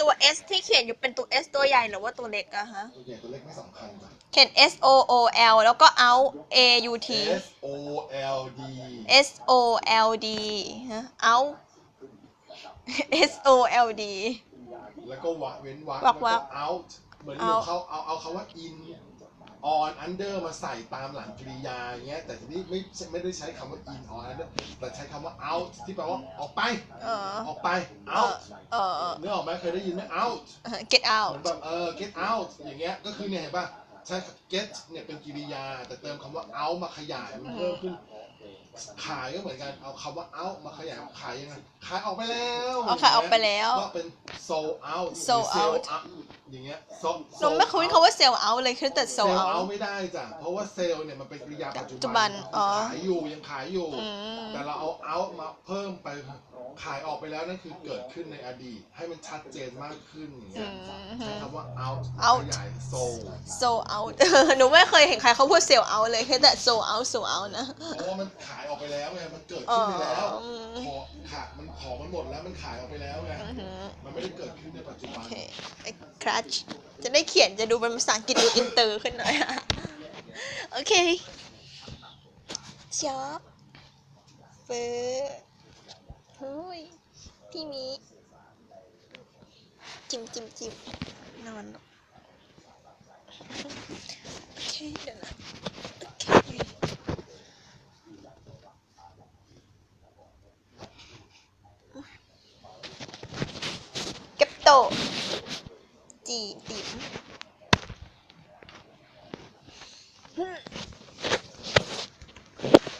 ตัว S ที่เขียนอยู่เป็นตัว S ตัวใหญ่หรือว่าตัวเล็กอะฮะ ตัวใหญ่ตัวเล็กไม่สำคัญจ้ะ เขียน S O O L แล้วก็ out A U T S O L D S O L D ฮะ out S O L D แล้วก็วะเว้นวรรควรรคแล้ววรรก็ค out เหมือน out เขาเอาเอาคำว่า in on under มาใส่ตามหลังกริยาอย่างเงี้ยแต่ทีนี้ไม่ไม่ได้ใช้คำว่า in on under แต่ใช้คำว่า out ที่แปลว่าออกไป เออ ออกไปเออ out เออเออนึกออกไหมเคยได้ยินไหม out get เห out มือนแบบเออ get out อย่างเงี้ยก็คือเนี่ยเห็นป่ะใช้ get เนี่ยเป็นกริยา แต่เติมคำว่า out มาขยายมันเพิ่มขึ้น ขายก็เหมือนกันเอาคำว่า out มาขยายขายยังไงขายออกไปแล้วเอาขายออกไปแล้ว ก็เป็น sold out หรือ sold sell out out อย่างเงี้ย sold เราไม่คุ้น out คำว่า sell out เลยคือแต่ sell sell out out ไม่ได้จ้ะเพราะว่าเซลเนี่ยมันเป็นกริยาปัจปัจจุจุบันอ๋อ ขายอยู่ยังขายอยู่ อืมแต่เราเอา out มาเพิ่มไปขายออกไปแล้วนั่นคือเกิดขึ้นในอดีต ให้มันชัดเจนมากขึ้นอย่างเงี้ยอืมใช้คำว่า out out ขยาย sold sold out หนูไม่เคยเห็นใครเขาพูด sell out เลยแค่แต่ sold out sold out นะเพราะว่ามันขายออกไปแล้วไงมันเกิดอ๋อขึ้นไปแล้วอืมขอขาดมันของมันหมดแล้วมันขายออกไปแล้วไงอือหือมันไม่ได้เกิดขึ้นในปัจจุโอบันเค clutch จะได้เขียนจะดูเป็นภาษาอังกฤษดูอินเตอร์ขึ้นหน่อยอะโอเคช็อปเฟอร์เฮ้ยที่นี้จิ้มจิ้มจิ้มนอนโอเคเดี๋ยวนะโอเคเก็บโต 第点。嗯